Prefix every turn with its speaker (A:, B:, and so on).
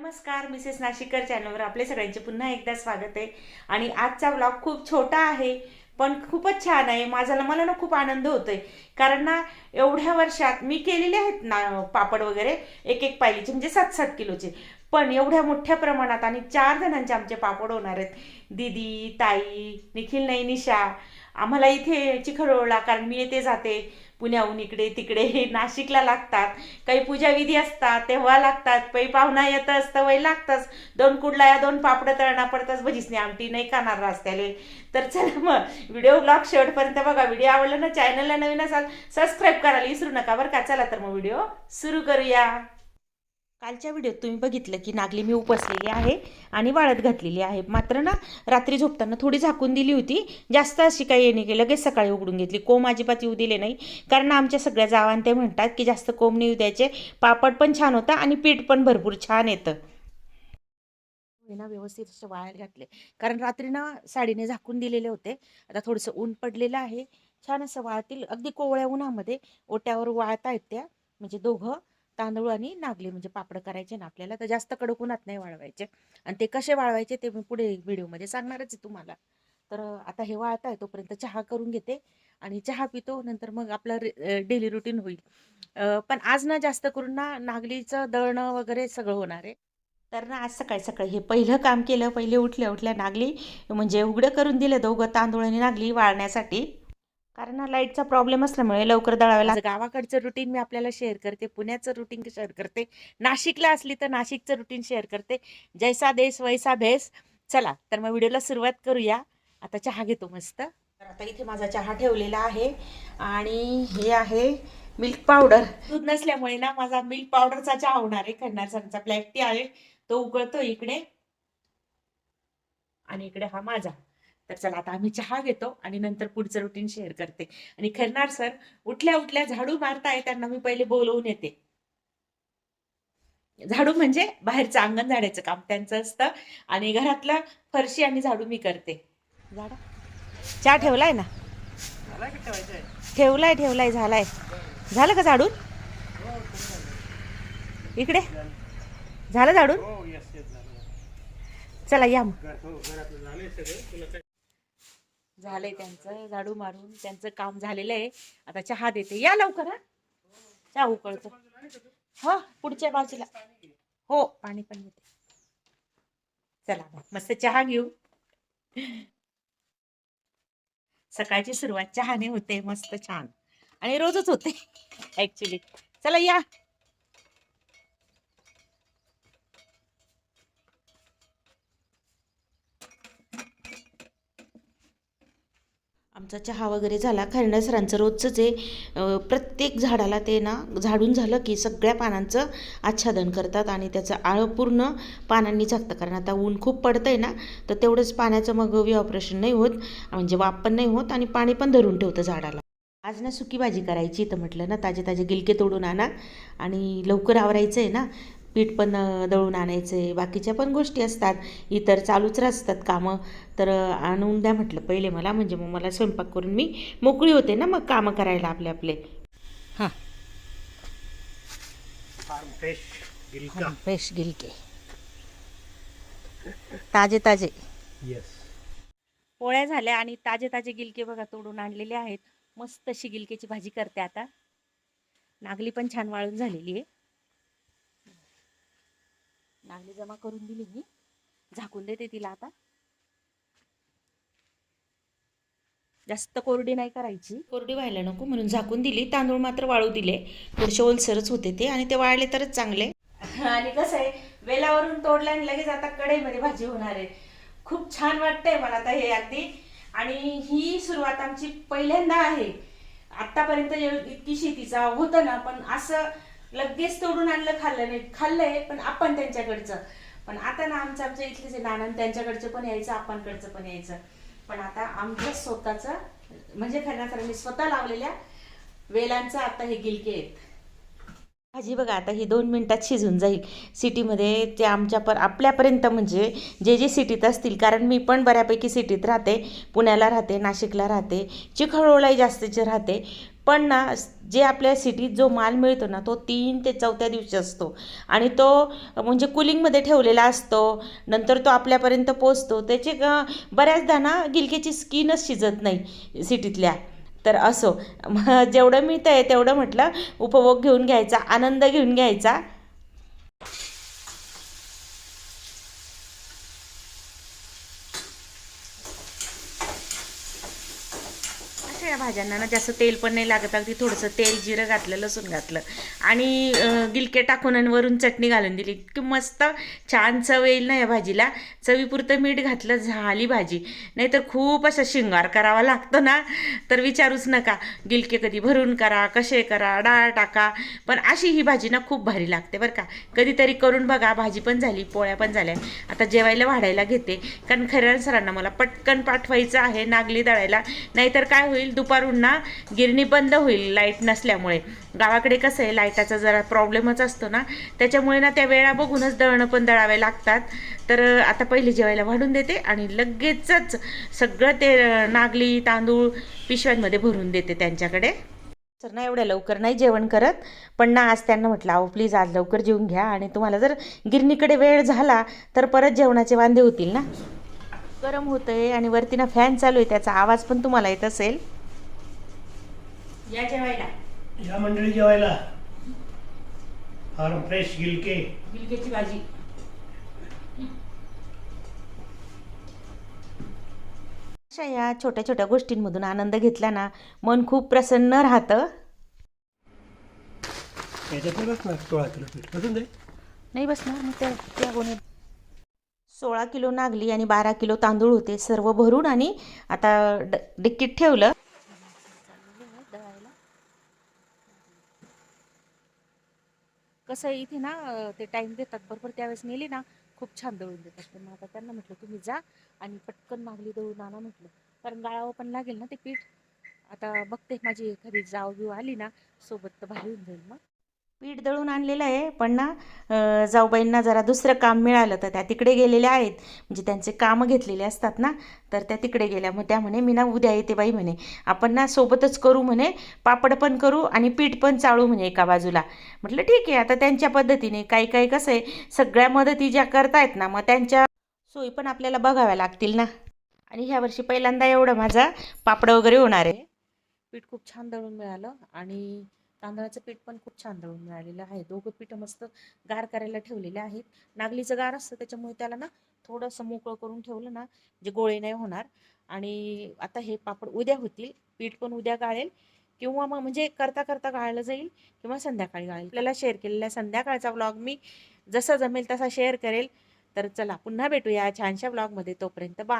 A: नमस्कार मिसेस नाशिकर चॅनलवर आपले सगळ्यांचे पुन्हा एकदा स्वागत आहे. आणि आजचा ब्लॉग खूप छोटा आहे. पण खूपच छान आहे. माझ्याला मला ना खूप आनंद होतोय. कारण ना एवढ्या वर्षात मी केलेले आहेत ना पापड वगैरे एक एक पायलीचे म्हणजे सात सात किलोचे. पण एवढ्या मोठ्या प्रमाणात आणि चार जणांचे आमचे पापड होणार आहेत. दिदी ताई निखिल नाही निशा आम्हाला इथे चिखलोळला कारण मी येते जाते. पुण्याहून इकडे तिकडे नाशिकला लागतात. काही पूजाविधी असतात तेव्हा लागतात. पै पाहुणा येत असतं वय लागतंच. दोन कुडला या दोन पापडं तळणा पडतच. भजीसने आमटी नाही खाणार रस्त्याले. तर चला मग व्हिडिओ ब्लॉग शेवटपर्यंत बघा. व्हिडिओ आवडला ना चॅनलला नवीन असाल सबस्क्राईब करायला विसरू नका बरं का. चला तर मग व्हिडिओ सुरू करूया. कालच्या व्हिडिओत तुम्ही बघितलं की नागली मी उपसलेली आहे आणि वाळत घातलेली आहे. मात्र ना रात्री झोपताना थोडी झाकून दिली होती. जास्त अशी काही येणे की लगेच सकाळी उघडून घेतली. कोंब अजिबात येऊ दिले नाही. कारण आमच्या सगळ्या जावान ते म्हणतात की जास्त कोंब नाही येऊ द्यायचे. पापड पण छान होता आणि पीठ पण भरपूर छान येतं. ना व्यवस्थित असे वाळायला घातले. कारण रात्री ना साडीने झाकून दिलेले होते. आता थोडंसं ऊन पडलेलं आहे. छान असं वाळतील. अगदी कोवळ्या उन्हामध्ये ओट्यावर वाळता येत त्या म्हणजे दोघं तांदूळ आणि नागली म्हणजे पापड करायचे ना आपल्याला. तर जास्त कडक उन्हात नाही वाळवायचे. आणि ते कसे वाळवायचे ते मी पुढे व्हिडिओमध्ये सांगणारच आहे तुम्हाला. तर आता हे वाळत आहे तोपर्यंत चहा करून घेते. आणि चहा पितो. नंतर मग आपलं डेली रुटीन होईल. पण आज ना जास्त करून ना नागलीचं दळणं वगैरे सगळं होणार आहे. तर ना आज सकाळी सकाळी हे पहिलं काम केलं पहिले उठल्या उठल्या नागली म्हणजे उघडं करून दिलं दोघं तांदूळ आणि नागली वाळण्यासाठी. कारण लाईटचा प्रॉब्लेम असल्यामुळे लवकर दळावं लागतं. गावाकडचं रुटीन मी आपल्याला शेअर करते पुण्याचं रुटीन शेअर करते. नाशिकला असली तर नाशिकचं रुटीन शेअर करते. जैसा देश वैसा भेस. चला तर मग व्हिडिओला सुरुवात करूया. आता चहा घेतो मस्त. तर आता इथे माझा चहा ठेवलेला आहे. आणि हे आहे मिल्क पावडर दूध नसल्यामुळे ना माझा मिल्क पावडरचा चहा होणार आहे. खन्नारचा ब्लॅक टी आहे. तो उकळतो इकडे आणि इकडे हा माझा. तर चला आता आम्ही चहा घेतो आणि नंतर पुढचं रुटीन शेअर करते. आणि खरणार सर उठल्या उठल्या झाडू मारताय त्यांना मी पहिले बोलवून येते. झाडू म्हणजे बाहेरचं अंगण झाडायचं काम त्यांचं असतं. आणि घरातलं फरशी आणि झाडू मी करते. झाडा. चहा ठेवलाय ना? ठेवलाय ठेवलाय झालाय. झालं का झाडून इकडे. झालं झाडून? चला या मग. झालंय त्यांचं झाडू मारून. त्यांचं काम झालेलं आहे. आता चहा देते. या लवकर हा. चहा उकळतो. हो पुढच्या बाजूला. हो पाणी पण देते. चला मग मस्त चहा घेऊ. सकाळची सुरुवात चहाने होते मस्त छान. आणि रोजच होते ऍक्च्युली चला या. आमचा चहा वगैरे झाला. खरण्या सरांचं रोजचं जे प्रत्येक झाडाला ते ना झाडून झालं की सगळ्या पानांचं आच्छादन करतात आणि त्याचं आळं पूर्ण पानांनी झाकतं. कारण आता ऊन खूप पडतं आहे ना तर तेवढंच पाण्याचं मग ऑपरेशन नाही होत म्हणजे वाप पण नाही होत आणि पाणी पण धरून ठेवतं झाडाला. आज ना सुकी भाजी करायची तर म्हटलं ना ताजे ताजे गिलके तोडून आणा आणि लवकर आवरायचं आहे ना. पीठ पण दळून आणायचं. आहे बाकीच्या पण गोष्टी असतात. इतर चालूच असतात कामं. तर आणून द्या म्हटलं पहिले मला. म्हणजे मग मला स्वयंपाक करून मी मोकळी होते ना मग कामं करायला आपले आपले. हां.
B: फार्म फ्रेश गिलका.
A: फ्रेश गिलके. ताजे ताजे.
B: येस
A: पोळ्या झाल्या आणि ताजे ताजे गिलके बघा तोडून आणलेले आहेत. मस्त अशी गिलकेची भाजी करते आता. नागली पण छान वाळून झालेली आहे. नागली जमा करून दिली मी. झाकून देते तिला आता. जास्त कोरडी नाही करायची. कोरडी व्हायला नको म्हणून झाकून दिली. तांदूळ मात्र वाळू दिले. थोडेसे ओलसरच होते ते आणि ते वाळले तरच चांगले. आणि कसं आहे वेलावरून तोडल्या आणि लगेच आता कढईमध्ये भाजी होणार आहे. खूप छान वाटतंय मला आता हे अगदी. आणि ही सुरुवात आमची पहिल्यांदा आहे. आतापर्यंत इतकी शेतीचा होतं ना पण असं लगेच तोडून आणलं खाल्लं नाही. खाल्लंय पण आपण त्यांच्याकडचं. पण आता ना आमचं आमच्या इथले जे नाना त्यांच्याकडचं पण यायचं आपणकडचं पण यायचं. पण आता आमचं स्वतःचं म्हणजे खरं मी स्वतः लावलेल्या वेलांचं आता हे गिलके आहेत. भाजी बघा आता ही दोन मिनिटात शिजून जाईल. सिटीमध्ये ते आमच्या पर आपल्यापर्यंत म्हणजे जे जे सिटीत असतील कारण मी पण बऱ्यापैकी सिटीत राहते पुण्याला राहते नाशिकला राहते चिखळोळाही जास्तीचे राहते. पण ना जे आपल्या सिटीत जो माल मिळतो ना तो तीन ते चौथ्या दिवशी असतो. आणि तो म्हणजे कुलिंगमध्ये ठेवलेला असतो नंतर तो आपल्यापर्यंत पोचतो त्याचे बऱ्याचदा ना गिलकेची स्किनच शिजत नाही सिटीतल्या. तर असो मग जेवढं मिळतं आहे तेवढं म्हटलं उपभोग घेऊन घ्यायचा आनंद घेऊन घ्यायचा. अशा या भाज्यांना ना जास्त तेल पण नाही लागत अगदी थोडंसं तेल जिरं घातलं लसूण घातलं. आणि गिलके टाकून आणि वरून चटणी घालून दिली. की मस्त छान चव येईल ना या भाजीला. चवीपुरतं मीठ घातलं झाली भाजी. नाहीतर खूप असा शिंगार करावा लागतो ना. तर विचारूच नका. गिलके कधी भरून करा कसे करा डाळ टाका. पण अशी ही भाजी ना खूप भारी लागते बरं का. कधीतरी करून बघा भाजी पण झाली पोळ्या पण झाल्या. आता जेवायला वाढायला घेते. कारण खऱ्या सरांना मला पटकन पाठवायचं आहे नागली दळायला. नाहीतर काय होईल? दुपारून ना गिरणी बंद होईल लाइट नसल्यामुळे. गावाकडे कसं आहे लाईटाचा जरा प्रॉब्लेमच असतो ना त्याच्यामुळे ना त्या वेळा बघूनच दळणं पण दळावे लागतात. तर आता पहिले जेवायला वाढून देते आणि लगेचच सगळं ते नागली तांदूळ पिशव्यांमध्ये भरून देते त्यांच्याकडे. सर ना एवढ्या लवकर नाही जेवण करत पण ना आज त्यांना म्हटलं अहो प्लीज आज लवकर जेवून घ्या. आणि तुम्हाला जर गिरणीकडे वेळ झाला तर परत जेवणाचे वांदे होतील ना? गरम होतंय आणि वरती ना फॅन चालू आहे त्याचा आवाज पण तुम्हाला येत असेल. या जेवायला.
B: या मंडळी जेवायला. Form fresh गिलके.
A: गिलक्याची भाजी. अशा या छोट्या छोट्या गोष्टींमधून आनंद घेतला ना मन खूप प्रसन्न राहतं.
B: याच्यातूनच ना सोळा किलो पीठ. बसून दे.
A: नाही बसणार मग त्या त्या गोणीत सोळा किलो नागली आणि बारा किलो तांदूळ होते सर्व भरून आणि आता ड डिक्कीत ठेवलं. कसं आहे इथे ना ते टाईम देतात. बरोबर त्यावेळेस नेली ना खूप छान दळून देतात. पण मग आता त्यांना म्हटलं तुम्ही जा आणि पटकन मागली दळून आणा म्हटलं. कारण गाळावं पण लागेल ना ते पीठ. आता बघते माझी एखादी जाव बिव आली ना सोबत तर भारी होऊन जाईल मग. पीठ दळून आणलेलं आहे. पण ना जाऊबाईंना जरा दुसरं काम मिळालं तर त्या तिकडे गेलेल्या आहेत. म्हणजे त्यांचे कामं घेतलेले असतात ना तर त्या तिकडे गेल्या. मग त्या म्हणे मी ना उद्या येते बाई म्हणे. आपण ना सोबतच करू म्हणे. पापड पण करू आणि पीठ पण चाळू म्हणे एका बाजूला. म्हटलं ठीक आहे आता त्यांच्या पद्धतीने काही काही कसं आहे? सगळ्या मदती ज्या करतायत ना मग त्यांच्या सोयी पण आपल्याला बघाव्या लागतील ना. आणि ह्या वर्षी पहिल्यांदा एवढं माझा पापड वगैरे होणार आहे. पीठ खूप छान दळून मिळालं आणि तांदळाचं पीठ पण खूप छान दळून मिळालेलं आहे. दोघं पीठ मस्त गार करायला ठेवलेले आहेत. नागलीचं गार असतं त्याच्यामुळे त्याला ना थोडंसं मोकळं करून ठेवलं ना जे गोळे नाही होणार. आणि आता हे पापड उद्या होतील पीठ पण उद्या गाळेल किंवा मग म्हणजे करता करता गाळलं जाईल किंवा संध्याकाळी गाळेल. आपल्याला शेअर केलेला संध्याकाळचा व्लॉग मी जसा जमेल तसा शेअर करेल. तर चला पुन्हा भेटूया छानशा व्लॉगमध्ये तोपर्यंत बाय